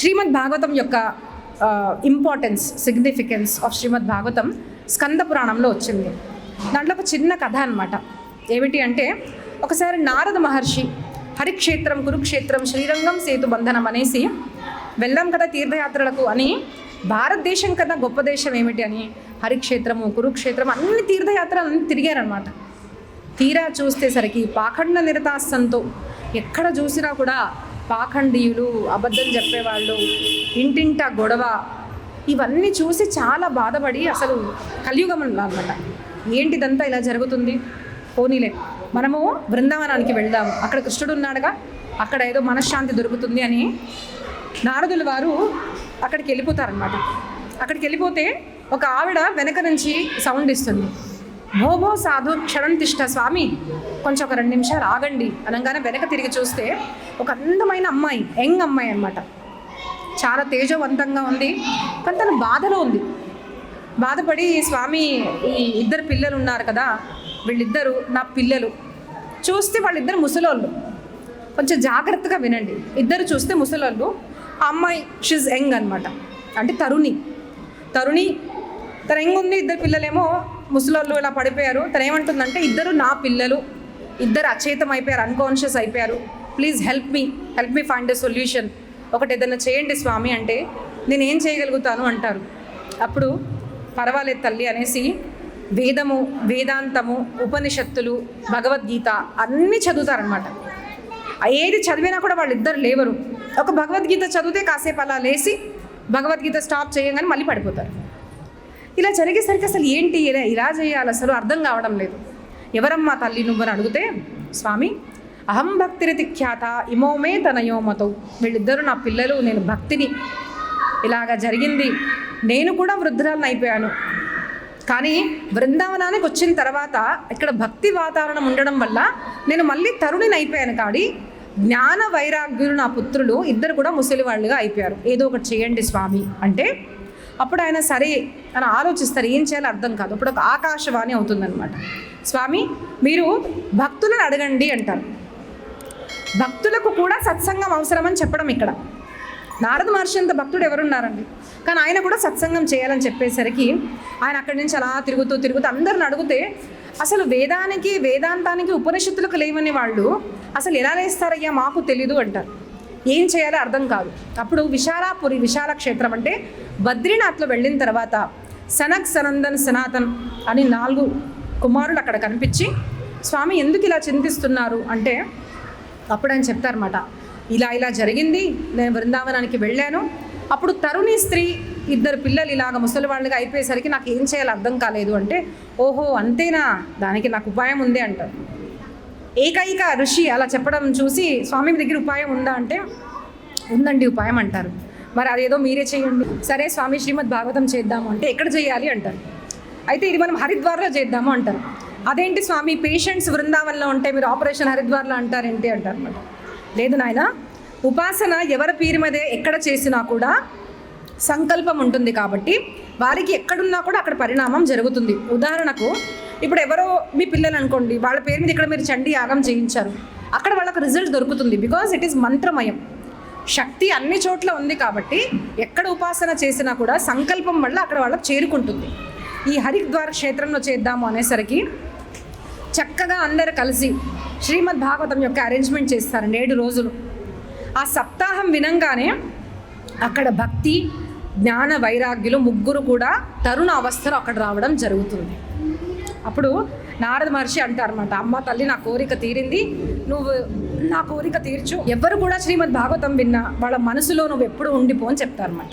శ్రీమద్ భాగవతం యొక్క importance significance of Srimad Bhagavatam Skanda పురాణంలో వచ్చింది. దాంట్లో ఒక చిన్న కథ అనమాట ఏమిటి అంటే ఒకసారి నారద మహర్షి హరిక్షేత్రం కురుక్షేత్రం శ్రీరంగం సేతు బంధనం అనేసి వెళ్ళాం కదా తీర్థయాత్రలకు అని భారతదేశం కన్నా గొప్ప దేశం ఏమిటి అని హరిక్షేత్రము కురుక్షేత్రం అన్ని తీర్థయాత్రలు అన్ని తిరిగారనమాట తీరా చూస్తేసరికి పాఖండ నిరతాస్తంతో ఎక్కడ చూసినా కూడా పాఖండీయులు అబద్ధం చెప్పేవాళ్ళు ఇంటింట గొడవ ఇవన్నీ చూసి చాలా బాధపడి అసలు కలియుగం అనమాట ఏంటిదంతా ఇలా జరుగుతుంది? పోనీలే. మనము బృందావనానికి వెళ్దాము అక్కడ కృష్ణుడు ఉన్నాడుగా అక్కడ ఏదో మనశ్శాంతి దొరుకుతుంది అని నారదుల వారు అక్కడికి వెళ్ళిపోతారనమాట అక్కడికి వెళ్ళిపోతే ఒక ఆవిడ వెనక నుంచి సౌండ్ ఇస్తుంది. భోభో సాధు క్షణం తిష్ట స్వామి. కొంచెం ఒక రెండు నిమిషాలు ఆగండి. అనగానే వెనక తిరిగి చూస్తే ఒక అందమైన అమ్మాయి యంగ్ అమ్మాయి అనమాట చాలా తేజవంతంగా ఉంది. కానీ తను బాధలో ఉంది. బాధపడి స్వామి ఈ ఇద్దరు పిల్లలు ఉన్నారు కదా వీళ్ళిద్దరు నా పిల్లలు. చూస్తే వాళ్ళిద్దరు ముసలోళ్ళు. కొంచెం జాగ్రత్తగా వినండి. ఇద్దరు చూస్తే ముసలోళ్ళు. ఆ అమ్మాయి షీజ్ యంగ్ అనమాట అంటే తరుణి. తరుణి తన యంగ్ ఉంది ఇద్దరు పిల్లలేమో ముసలోళ్ళు ఇలా పడిపోయారు. తను ఏమంటుందంటే ఇద్దరు నా పిల్లలు ఇద్దరు అచేతం అయిపోయారు అన్కాన్షియస్ అయిపోయారు. Please help me help me find a solution ఒకటి ఏదైనా చేయండి స్వామి అంటే నేను ఏం చేయగలుగుతాను? అంటారు. అప్పుడు పర్వాలేదు తల్లి అనేసి వేదము వేదాంతము ఉపనిషత్తులు భగవద్గీత అన్నీ చదువుతారనమాట ఏది చదివినా కూడా వాళ్ళిద్దరు లేవరు. ఒక భగవద్గీత చదివితే కాసేపు అలా లేచి భగవద్గీత స్టాప్ చేయగానే మళ్ళీ పడిపోతారు. ఇలా జరిగేసరికి అసలు ఏంటి? ఇలా ఇలా చేయాలి అసలు అర్థం కావడం లేదు. ఎవరమ్మా తల్లి నువ్వని అడిగితే స్వామి అహం భక్తిరతి ఖ్యాత ఇమోమే తనయోమతో వీళ్ళిద్దరూ నా పిల్లలు నేను భక్తిని. ఇలాగా జరిగింది. నేను కూడా వృద్ధురాలను అయిపోయాను. కానీ బృందావనానికి వచ్చిన తర్వాత ఇక్కడ భక్తి వాతావరణం ఉండడం వల్ల నేను మళ్ళీ తరుణిని అయిపోయాను కాడి జ్ఞాన వైరాగ్యులు నా పుత్రులు ఇద్దరు కూడా ముసలి వాళ్ళుగా అయిపోయారు. ఏదో ఒకటి చేయండి స్వామి. అంటే అప్పుడు ఆయన సరే అని ఆలోచిస్తారు ఏం చేయాలో అర్థం కాదు. అప్పుడు ఒక ఆకాశవాణి అవుతుందన్నమాట. స్వామి మీరు భక్తులను అడగండి అంటారు. భక్తులకు కూడా సత్సంగం అవసరమని చెప్పడం ఇక్కడ. నారద మహర్షి అంత భక్తుడు ఎవరున్నారండి? కానీ ఆయన కూడా సత్సంగం చేయాలని చెప్పేసరికి ఆయన అక్కడి నుంచి అలా తిరుగుతూ తిరుగుతూ అందరిని అడిగితే అసలు వేదానికి వేదాంతానికి ఉపనిషత్తులకు లేవని వాళ్ళు అసలు ఎలా లేస్తారయ్యా మాకు తెలీదు అంటారు. ఏం చేయాలో అర్థం కాదు. అప్పుడు విశాలాపురి విశాల క్షేత్రం అంటే బద్రీనాథ్లో వెళ్ళిన తర్వాత సనక్ సనందన్ సనాతన్ అని నాలుగు కుమారులు అక్కడ కనిపించి స్వామి ఎందుకు ఇలా చింతిస్తున్నారు? అంటే అప్పుడు ఆయన చెప్తారన్నమాట. ఇలా ఇలా జరిగింది. నేను బృందావనానికి వెళ్ళాను. అప్పుడు తరుణి స్త్రీ ఇద్దరు పిల్లలు ఇలాగ ముసలి వాళ్ళుగా అయిపోయేసరికి నాకు ఏం చేయాలో అర్థం కాలేదు. అంటే ఓహో అంతేనా? దానికి నాకు ఉపాయం ఉంది అంటారు. ఏకైక ఋషి అలా చెప్పడం చూసి స్వామి దగ్గర ఉపాయం ఉందా అంటే ఉందండి ఉపాయం అంటారు. మరి అదేదో మీరే చేయండి. సరే స్వామి శ్రీమద్ భాగవతం చేద్దాము అంటే ఎక్కడ చేయాలి అంటారు. అయితే ఇది మనం హరిద్వార్లో చేద్దాము అంటారు. అదేంటి స్వామి పేషెంట్స్ బృందావనంలో ఉంటే మీరు ఆపరేషన్ హరిద్వార్లో అంటారేంటి అంటారు అనమాట లేదు నాయన ఉపాసన ఎవరి పేరు మీదే ఎక్కడ చేసినా కూడా సంకల్పం ఉంటుంది కాబట్టి వారికి ఎక్కడున్నా కూడా అక్కడ పరిణామం జరుగుతుంది. ఉదాహరణకు ఇప్పుడు ఎవరో మీ పిల్లలు అనుకోండి వాళ్ళ పేరు మీద ఇక్కడ మీరు చండీ యాగం చేయించారు. అక్కడ వాళ్ళకు రిజల్ట్ దొరుకుతుంది బికాజ్ ఇట్ ఈస్ మంత్రమయం. శక్తి అన్ని చోట్ల ఉంది కాబట్టి ఎక్కడ ఉపాసన చేసినా కూడా సంకల్పం వల్ల అక్కడ వాళ్ళకి చేరుకుంటుంది. ఈ హరిద్వార క్షేత్రంలో చేద్దాము అనేసరికి చక్కగా అందరు కలిసి శ్రీమద్ భాగవతం యొక్క అరేంజ్మెంట్ చేస్తారండి ఏడు రోజులు. ఆ సప్తాహం వినంగానే అక్కడ భక్తి జ్ఞాన వైరాగ్యులు ముగ్గురు కూడా తరుణ అవస్థలో అక్కడ రావడం జరుగుతుంది. అప్పుడు నారద మహర్షి అంటారనమాట అమ్మ తల్లి నా కోరిక తీరింది నువ్వు నా కోరిక తీర్చు. ఎవ్వరు కూడా శ్రీమద్ భాగవతం విన్నా వాళ్ళ మనసులో నువ్వు ఎప్పుడు ఉండిపో అని చెప్తారనమాట